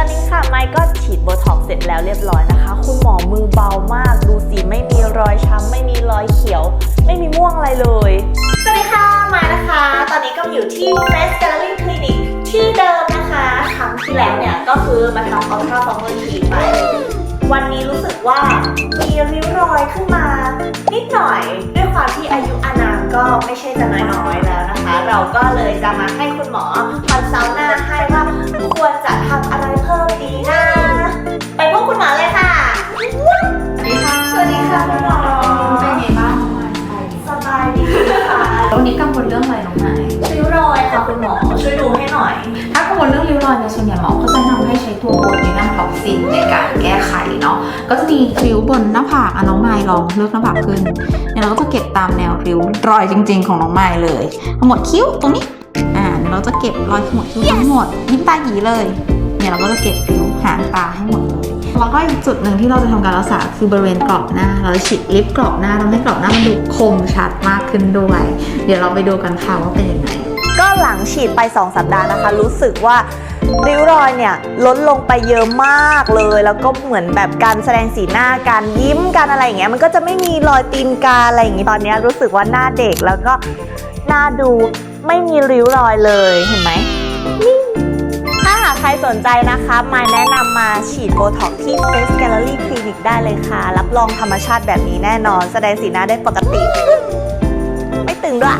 ตอนนี้ค่ะไมค์ก็ฉีดโบท็อกเสร็จแล้วเรียบร้อยนะคะ คุณหมอมือเบามาก ดูสิไม่มีรอยช้ำไม่มีรอยเขียว ไม่มีม่วงอะไรเลย สวัสดีค่ะไมค์นะคะ ตอนนี้ก็อยู่ที่ Face Gallery Clinic ที่เดิมนะคะครั้งที่แล้วเนี่ยก็คือมาทำ Ultra Former T ไป วันนี้รู้สึกว่ามีริ้วรอยขึ้นมา นิดหน่อยด้วยความที่อายุอานามก็ไม่ใช่จะน้อยๆแล้วนะคะ เราก็เลยจะมาให้คุณหมอคอนซัลท์หน้าให้ว่า วันนี้กังวลเรื่องอะไรน้องไม้ริ้วรอยค่ะคุณหมอช่วยดูให้หน่อย ถ้ากังวลเรื่องริ้วรอยเนี่ยส่วนใหญ่หมอก็จะแนะนำให้ใช้ตัวโบนีนัมท็อกซินในการแก้ไขเนาะก็จะมีริ้วบนหน้าผากอะน้องไม้ลองเลือกหน้าผากขึ้นเนี่ยเราก็จะเก็บตามแนวริ้วรอยจริง ๆ ของน้องไม้เลยขมวดคิ้วตรงนี้อ่าเราจะเก็บรอยขมวดคิ้วทั้งหมดยิ้มตาหยีเลยเนี่ยเราก็จะเก็บริ้วหางตาให้หมด แล้วก็อีกจุดหนึ่งที่เราจะทำการรักษาคือบริเวณกรอบหน้า เราจะฉีดลิปกรอบหน้าทำให้กรอบหน้ามันดูคมชัดมากขึ้นด้วย เดี๋ยวเราไปดูกันค่ะว่าเป็นยังไงก็หลังฉีดไป 2 สัปดาห์นะคะ รู้สึกว่าริ้วรอยเนี่ยลดลงไปเยอะมากเลย แล้วก็เหมือนแบบการแสดงสีหน้าการยิ้มการอะไรอย่างเงี้ยมันก็จะไม่มีรอยตีนกาอะไรอย่างงี้ตอนนี้รู้สึกว่าหน้าเด็กแล้วก็หน้าดูไม่มีริ้วรอยเลยเห็นไหมนี่ สนใจนะคะมายแนะนำมาฉีดโบท็อกที่ Face Gallery Clinic ได้เลยค่ะ รับรองธรรมชาติแบบนี้แน่นอน แสดงสีหน้าได้ปกติ ไม่ตึงด้วย